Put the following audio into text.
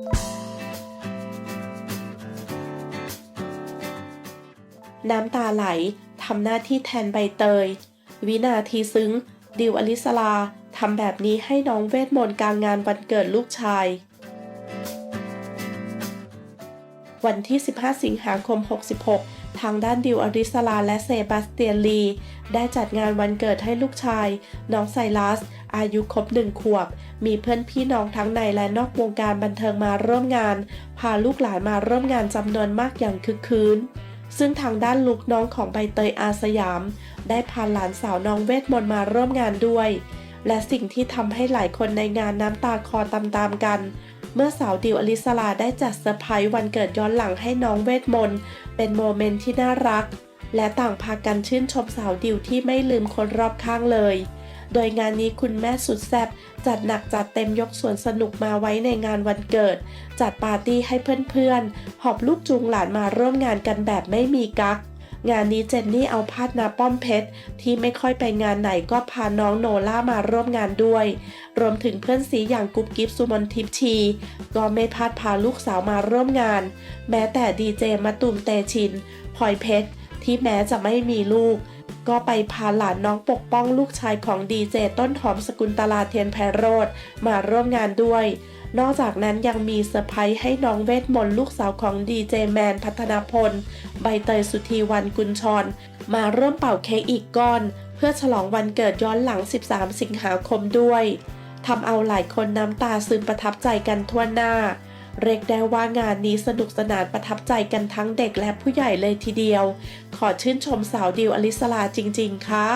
น้ำตาไหลทำหน้าที่แทนใบเตย วินาทีซึ้ง ดิวอลิสลาทำแบบนี้ให้น้องเวทมนต์กลางงานวันเกิดลูกชาย วันที่ 15 สิงหาคม 66 ทางด้านดิวอริสลาและเซบาสเตียนลี ได้จัดงานวันเกิดให้ลูกชาย น้องไซรัส อายุครบหนึ่งขวบ มีเพื่อนพี่น้องทั้งในและนอกวงการบันเทิงมาร่วมงาน พาลูกหลานมาร่วมงานจำนวนมากอย่างคึกคืนซึ่งทางด้านลูกน้องของใบเตยอาสยาม ได้พาหลานสาวน้องเวทมนต์มาร่วมงานด้วย และสิ่งที่ทำให้หลายคนในงานน้ำตาคอตามๆกัน เมื่อสาวดิวอลิสลาได้จัดเซอร์ไพรส์วันเกิดย้อนหลังให้น้องเวทมนต์เป็นโมเมนต์ที่น่ารัก และต่างพากันชื่นชมสาวดิวที่ไม่ลืมคนรอบข้างเลย โดยงานนี้คุณแม่สุดแซ่บจัดหนักจัดเต็มยกสวนสนุกมาไว้ในงานวันเกิด จัดปาร์ตี้ให้เพื่อนๆ หอบลูกจูงหลานมาร่วมงานกันแบบไม่มีกักงานนี้เจนนี่เอาพาดนาป้อมเพชร ที่ไม่ค่อยไปงานไหนก็พาน้องโนล่ามาร่วมงานด้วย รวมถึงเพื่อนสีอย่างกุ๊บกิ๊บสุมนทิพชี ก็ไม่พลาดพาลูกสาวมาร่วมงาน แม้แต่ดีเจมาตุมเตชินพลอยเพชร ที่แม้จะไม่มีลูก ก็ไปพาหลานน้องปกป้องลูกชายของดีเจต้นหอมสกุลตลาเทียนไพโรธมาร่วมงานด้วย นอกจากนั้นยังมีเซอร์ไพรส์ให้น้องเวทมนต์ลูกสาวของดีเจแมนพัฒนาพล ใบเตยสุธีวันกุลชร มาร่วมเป่าเค้กอีกก้อน เพื่อฉลองวันเกิดย้อนหลัง 13 สิงหาคมด้วยทำเอาหลายคนน้ำตาซึมประทับใจกันทั่วหน้า เรียกได้ว่างานนี้สนุกสนานประทับใจกันทั้งเด็กและผู้ใหญ่เลยทีเดียว ขอชื่นชมสาวดิวอลิสลาจริง ๆ ค่ะ